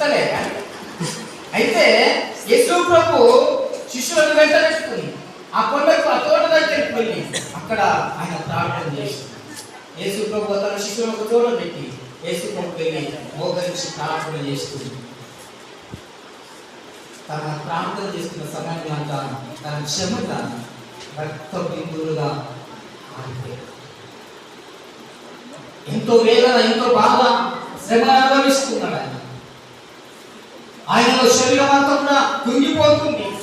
ఇస్తలే అయితే యేసు ప్రభు శిష్యులను వెంటబెట్టుకుని ఆ కొండకు ఆ తోట దగ్గరికి వెళ్ళి అక్కడ ఆయన ప్రార్థన చేసి యేసు ప్రభు తన శిష్యులకు ఒక తోట పెట్టి యేసు ప్రభు వెళ్ళి మోగరించి ప్రార్థన చేస్తుంది తన ప్రార్థన చేస్తున్న సమయాన్ని అంతా తన క్షమత రక్త బిందువులుగా ఆగిపోయాయి. ఎంతో వేదన ఎంతో బాధ శ్రమ అనుభవిస్తున్నాడు ఆయన ఆయనలో శరీరం అంతా కూడా కుంగిపోతుంది.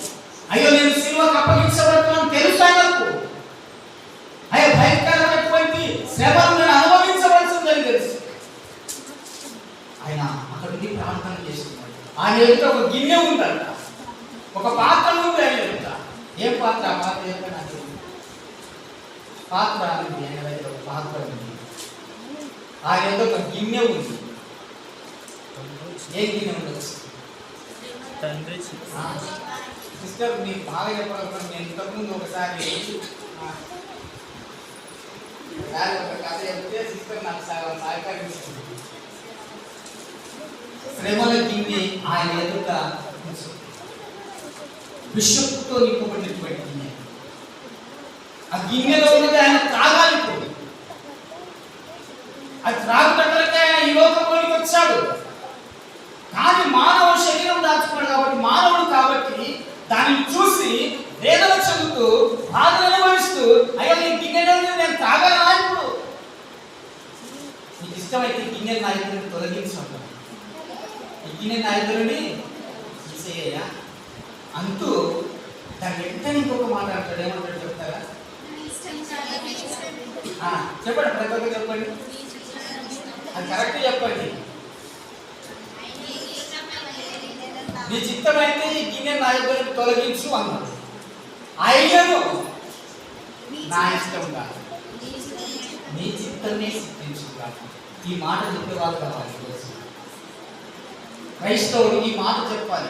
అయ్యో నేను సినిమాకి అప్పగించబడుతున్నాను. తెలుసు ఆయనకు అయ్యో భయంకరమైనటువంటి శ్రమను నేను అనుభవించవలసిందని తెలుసు. ఆయన అక్కడికి ప్రార్థన చేస్తున్నాడు. ఆయన ఎదుట ఒక గిన్నె ఉందంట. ఒక పాత్ర ఉంది ఆయన ఎదుట. ఏ పాత్ర? ఆ పాత్ర ఏంటో నాకు పాత్ర అనేది ఆయన దగ్గర ఒక పాత్ర ఉంది. ఆయన ఎదుట ఒక గిన్నె ఉంది. ఏ గిన్నె ఉండొచ్చు తండ్రి సిస్టర్ మీ బాగా చెప్పగలుగుతాను నేను ఇంతకుముందు ఒకసారి ఆ, ఒక కథ చెప్తే సిస్టర్ నాకు సార్ సహకరించింది శ్రమల గిన్నె ఆయన ఎదుట బిషప్తో నింపబడినటువంటి గిన్నె ఆ గిన్నెలో ఉన్నది ఆయన త్రాగాలి అది త్రాగుటట్లకే ఆయన ఈ లోకంలోనికి వచ్చాడు. కానీ మానవ దాచుకున్నాడు కాబట్టి మానవుడు కాబట్టి దానిని చూసి వేదన చెందుతూ బాధలు అనుభవిస్తూ అయ్యా నేను గిన్నె నేను తాగలనా ఇప్పుడు? నీకు ఇష్టమైతే గిన్నె నాయకుడిని తొలగించండి ఈ గిన్నె నాయకుడిని తీసేయ్యా అంటూ దాని వెంటనే ఇంకొక మాట అంటాడు. ఏమంటాడు చెప్తారా? చెప్పండి ప్రతి ఒక్కరు చెప్పండి. అది కరెక్ట్ చెప్పండి. నీ చిత్తమైతే ఈ గిన్నె నా ఇద్దరికి తొలగించు అన్నాడు. అయ్యను నా ఇష్టం కాదు. నీ చిత్తమే సిద్ధించు ఈ మాట చెప్పేవాళ్ళు కావాలి. క్రైస్తవుడు ఈ మాట చెప్పాలి.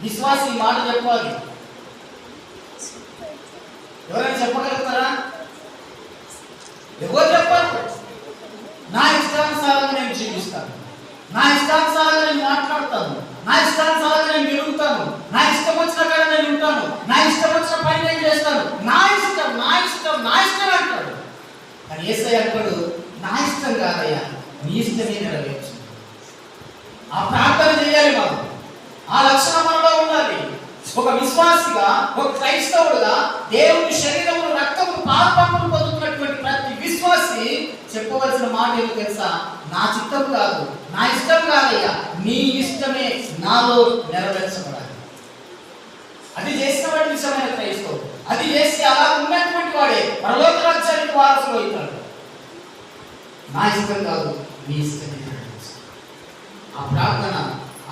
విశ్వాసి ఈ మాట చెప్పాలి. ఎవరైనా చెప్పగలుగుతారా? ఎవరు చెప్పారు? నా ఇష్టానుసారంగా నేను జీవిస్తాను. నా ఇష్టానుసారంగా నేను మాట్లాడతాను. నా ఇష్టానుసారంగా నేను మెరుగుతాను నా ఇష్టం వచ్చిన కాడ నేను ఉంటాను. నా ఇష్టం వచ్చిన పని నేను చేస్తాను. నా ఇష్టం నా ఇష్టం నా ఇష్టం అంటాడు. కానీ ఏసై అంటాడు నా ఇష్టం కాదయ్యా నీ ఇష్టమే నెరవేర్చు. ఆ ప్రార్థన చేయాలి మనం. ఆ లక్షణం మనలో ఉండాలి. ఒక విశ్వాసిగా ఒక క్రైస్తవుడుగా దేవుని శరీరము రక్తము పాపములు పొందుతున్నటువంటి ప్రతి విశ్వాసి చెప్పవలసిన మాట ఏదో తెలుసా? నా చిత్తం కాదు నా ఇష్టం కాదయ్యా. నీ ఇష్టమే నాలో నెరవేర్చబడాలి. అది చేసిన వాడి నిజమైన క్రైస్తవుడు అది చేసి అలా ఉన్నటువంటి వాడే పరలోక రాజ్యానికి వారసులు అవుతాడు. నా ఇష్టం కాదు నీ ఇష్టమే నెరవేర్చు. ఆ ప్రార్థన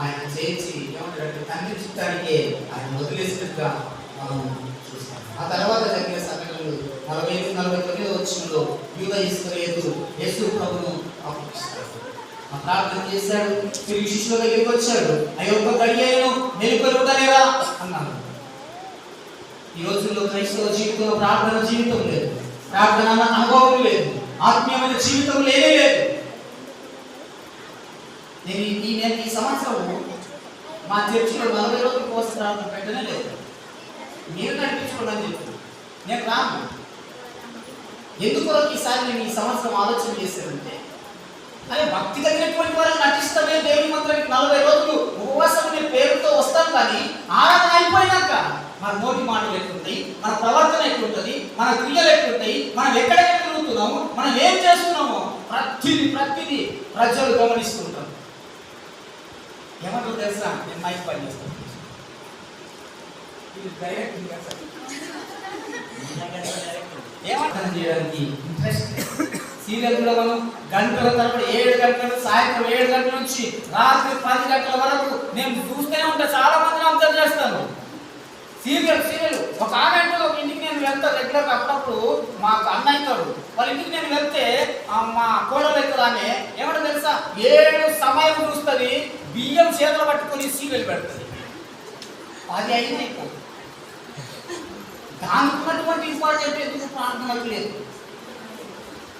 ఆయన చేసి ఏమంటాడంటే తండ్రి చిత్తానికే ఆయన వదిలేసినట్టుగా మనం చూస్తాం ఆ తర్వాత జరిగిన సమయం నలభై ఐదు నలభై తొమ్మిది వచ్చినలో యూద ఇస్కరేతు యేసు ప్రభును అప్పగిస్తాడు ఆ ప్రార్థన చేశాడు. తిరిగి శిష్యుల దగ్గరికి వచ్చాడు. అయ్యో ఒక్క గడియను మెలుకొలుగుతలేరా అన్నాడు. ఈ రోజుల్లో క్రైస్తవ జీవితంలో ప్రార్థన జీవితం లేదు. ప్రార్థన అనుభవం లేదు. ఆత్మీయమైన జీవితం లేనే లేదు. నేను ఈ- ఈ నేను ఈ సంవత్సరం మా చర్చిలో నలభై రోజుల కోసం ప్రార్థన పెట్టనే లేదు. మీరు నడిపించుకోండి అని చెప్పి నేను రాను. ఎందుకు ఈసారి నేను ఈ సంవత్సరం ఆలోచన చేశానంటే? అదే భక్తి కలిగినటువంటి వారు నటిస్తామే దేవుని మంత్రానికి నలభై రోజులు ఉపవాసం అనే పేరుతో వస్తాం కానీ ఆరాధన అయిపోయినాక మన నోటి మాటలు ఎట్లుంటాయి? మన ప్రవర్తన ఎట్లుంటుంది? మన క్రియలు ఎట్లుంటాయి? మనం ఎక్కడెక్కడ తిరుగుతున్నాము? మనం ఏం చేస్తున్నామో ప్రతిది ప్రతిది ప్రజలు గమనిస్తుంటారు. ఏమంటారు తెలుసా? నేను మైక్ పని చేస్తాను ఇది డైరెక్ట్ ఇంకా సార్. ఏమంటారు చేయడానికి ఇంట్రెస్ట్ సీరియల్ మనం గంటల తరబడి ఏడు గంటలు సాయంత్రం ఏడు గంటల నుంచి రాత్రి పది గంటల వరకు నేను చూస్తూనే ఉంటా చాలా మందిని అబ్జర్వ్ చేస్తాను. Serial serial. ఒక ఆమె ఒక ఇంటికి నేను వెళ్తా రెగ్యులర్గా అప్పుడప్పుడు మాకు అన్న అవుతాడు. వాళ్ళ ఇంటికి నేను వెళ్తే మా కోడలు ఎక్కదానే ఏమంటే తెలుసా? ఏడు సమయం చూస్తుంది బియ్యం చేతులు పట్టుకొని సీరియల్ పెడుతుంది. అది అయినా అయిపోతుంది. దానికి ఇంపార్టెంట్ ఎందుకు ప్రార్థనలకు లేదు?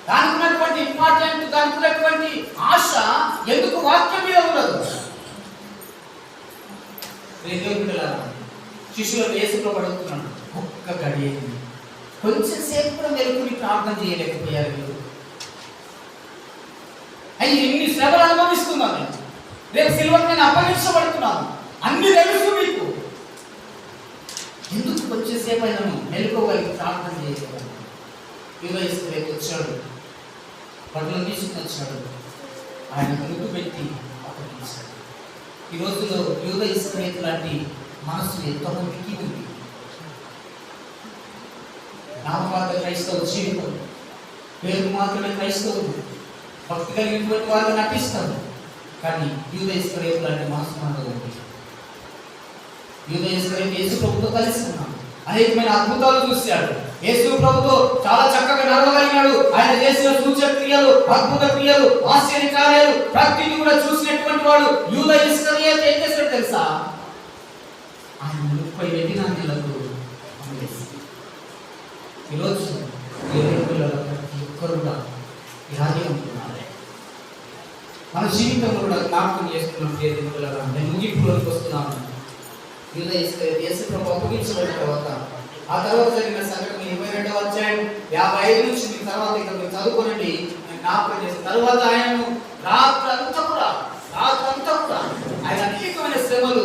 దానికి ఉన్నటువంటి ఇంపార్టెంట్ దానికి ఆశ ఎందుకు వాక్యం మీద ఉండదు? శిష్యులను వేసుకుని పడుతున్నాడు ఒక్క గడియేది కొంచెం సేపు కూడా మెరుగుని ప్రార్థన చేయలేకపోయారు మీరు. అయ్యి ఇన్ని శ్రమలు అనుభవిస్తున్నాను రేపు సిల్వర్ నేను అపగించబడుతున్నాను అన్ని తెలుస్తున్నాను కొద్దిసేపు ఎందుకు మెలుకోగలిగి ప్రార్థన చేయగలను యువ రేపు వచ్చాడు. బట్టలు తీసుకుని వచ్చాడు. ఆయన ముద్దు పెట్టి అప్పగించాడు ఈ రోజుల్లో యువ ఇస్క్రేత్ లాంటి మనసు ఎంతోమందికి ఉంది. నామమాత్ర క్రైస్తవ జీవితం. పేరు మాత్రమే క్రైస్తవులు. భక్తి కలిగినటువంటి వారు నటిస్తారు కానీ యూద ఇస్క్రేత్ లాంటి మనసు మనలో ఉంది. యూద ఇస్క్రేత్ యేసు ప్రభుతో కలిసి అనేకమైన అద్భుతాలు చూశాడు. యేసు ప్రభుతో చాలా చక్కగా నడవగలిగాడు ఆయన చేసిన సూచక క్రియలు అద్భుత క్రియలు ఆశ్చర్య కార్యాలు ప్రతిని కూడా చూసినటువంటి వాడు యూద ఇస్కరియోతు ఏం చేశాడు తెలుసా? ఆయన ముప్పై వెళ్ళిన నెలకు ఈరోజు దేవుని పిల్లల ప్రతి ఒక్కరు కూడా ఇలాగే ఉంటున్నారు. మన జీవితంలో కూడా జ్ఞాపకం చేసుకున్నాం దేవుని పిల్లల నేను ముగింపులోకి వస్తున్నాను. యూద యేసు ప్రభు అప్పగించబడిన తర్వాత. ఆ తర్వాత జరిగిన సంఘటన ఇరవై రెండవ అధ్యాయం యాభై ఐదు నుంచి మీ తర్వాత ఇక్కడ మీరు చదువుకోనండి. జ్ఞాపకం చేసిన తర్వాత ఆయనను రాత్రి అంతా కూడా రాత్రి అంతా కూడా ఆయన అనేకమైన శ్రమలు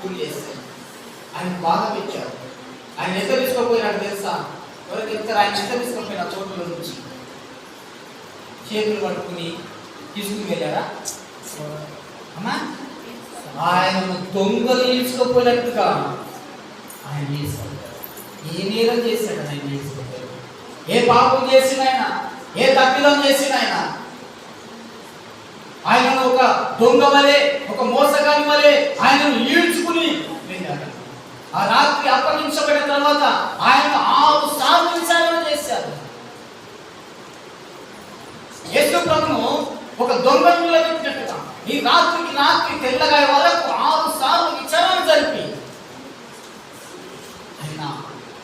గురి చేశారు. ఆయన బాధ పెట్టారు. ఆయన ఎంత తీసుకోపోయినాడు తెలుసా? ఎవరికి చెప్తారు ఆయన ఎంత తీసుకోపోయిన చోటులో నుంచి. చేతులు పట్టుకుని తీసుకుని వెళ్ళారా? అమ్మా! ఆయన దొంగలు తీసుకోపోయినట్టుగా ఆయన చేశాడు ఏ నేరం చేశాడు ఆయన చేసుకోపోయాడు ఏ పాపం చేసిన ఆయన ఏ తప్పిదం చేసిన ఆయన. ఆయనను ఒక దొంగ వలె ఒక మోసగాని వలె ఆయనను ఈడ్చుకుని ఆ రాత్రి అప్పగించబడిన తర్వాత ఆయన ఆరు సార్లు విచారణ చేశారు యేసు ప్రభును ఒక దొంగను నిలబెట్టినట్టుగా ఈ రాత్రికి రాత్రి తెల్లగా వరకు ఆరు సార్లు విచారణ జరిపి అయినా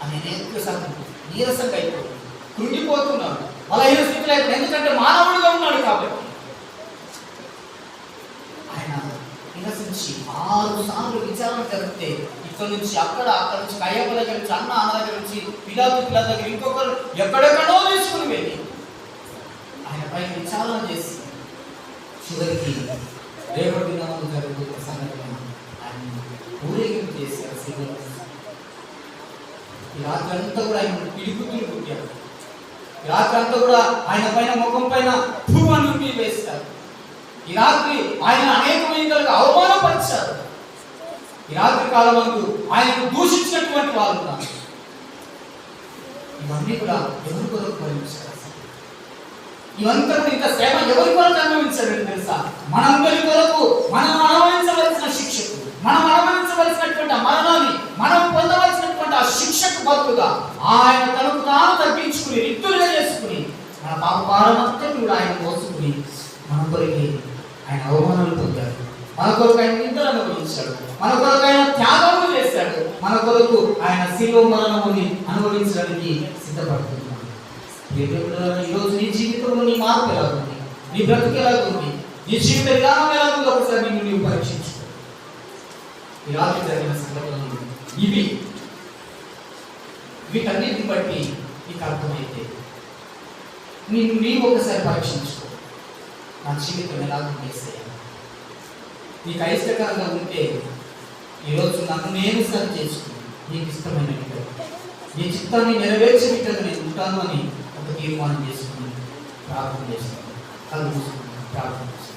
ఆయన నేర్పేశాను నీరసంగా అయిపోతుంది. కృంగిపోతున్నాడు బలహీన స్థితిలో అయిపోయి ఎందుకంటే మానవుడిగా ఉన్నాడు కాబట్టి. ఆయన నిరసించి ఆరు సార్లు విచారణ జరిపితే ఇక్కడ నుంచి అక్కడ అక్కడ నుంచి కయ్యప్ప దగ్గర నుంచి అన్న అన్న దగ్గర నుంచి పిల్లలు పిల్లల దగ్గర ఇంకొకరు ఎక్కడెక్కడో తీసుకుని వెళ్ళి. ఆయన పైన విచారణ చేసి చివరికి రేపటి దినములు జరుగుతున్న సంఘటన ఆయన ఊరేగింపు చేశారు శివుడు ఈ రాత్రి అంతా కూడా ఆయన పిలుపుతులు పుట్టారు. ఈ రాత్రి అంతా కూడా ఆయన పైన ముఖం పైన భూమని వేస్తారు ఈ రాత్రి ఆయన అనేక మందికి అవమానపరిచారు. ఈ రాత్రి కాలం వరకు ఆయనను దూషించినటువంటి వాళ్ళు ఉన్నారు. ఇవన్నీ కూడా ఎవరి కొరకు భరించారు ఇవంతా కూడా ఇంత శ్రమ ఎవరి కొరకు అనుభవించారని తెలుసా? మనందరి కొరకు మనం అనుభవించవలసిన శిక్షకు మనం అనుభవించవలసినటువంటి మరణాన్ని మనం పొందవలసినటువంటి ఆ శిక్షకు బదులుగా ఆయన తనకు తాను తగ్గించుకుని రిక్తులుగా చేసుకుని మన పాప కూడా ఆయన మోసుకుని మన కొరికి ఆయన అవమానాలు పొందాడు. మన కొరకు ఆయన నిందలు అనుభవించాడు. మన కొరకు ఆయన త్యాగములు చేశాడు. మన కొరకు ఆయన శిలువ మరణముని అనుభవించడానికి సిద్ధపడుతున్నాడు. ఈరోజు నుంచి జీవితంలో నీ మార్పు ఎలా ఉంది నీ బ్రతుకు ఎలా ఉంది నీ జీవిత విధానం ఎలా ఉంది ఒకసారి నిన్ను నీవు పరీక్షించుకో ఈ రాత్రి జరిగిన సంఘటనలు ఇవి. వీటన్నిటిని బట్టి నీకు అర్థమైతే నిన్ను నీవు ఒకసారి పరీక్షించుకో నా జీవితం ఎలా చేసేయాలి నీకు అయిష్టకరంగా ఉంటే ఈరోజు నన్ను నేను సరి చేసుకుని నీకు ఇష్టమైన నీ చిత్తాన్ని నెరవేర్చే విధంగా నేను ఉంటాను అని ఒక తీర్మానం చేసుకుని ప్రార్థన చేస్తాను. కళ్ళు మూసుకుని ప్రార్థన చేస్తాను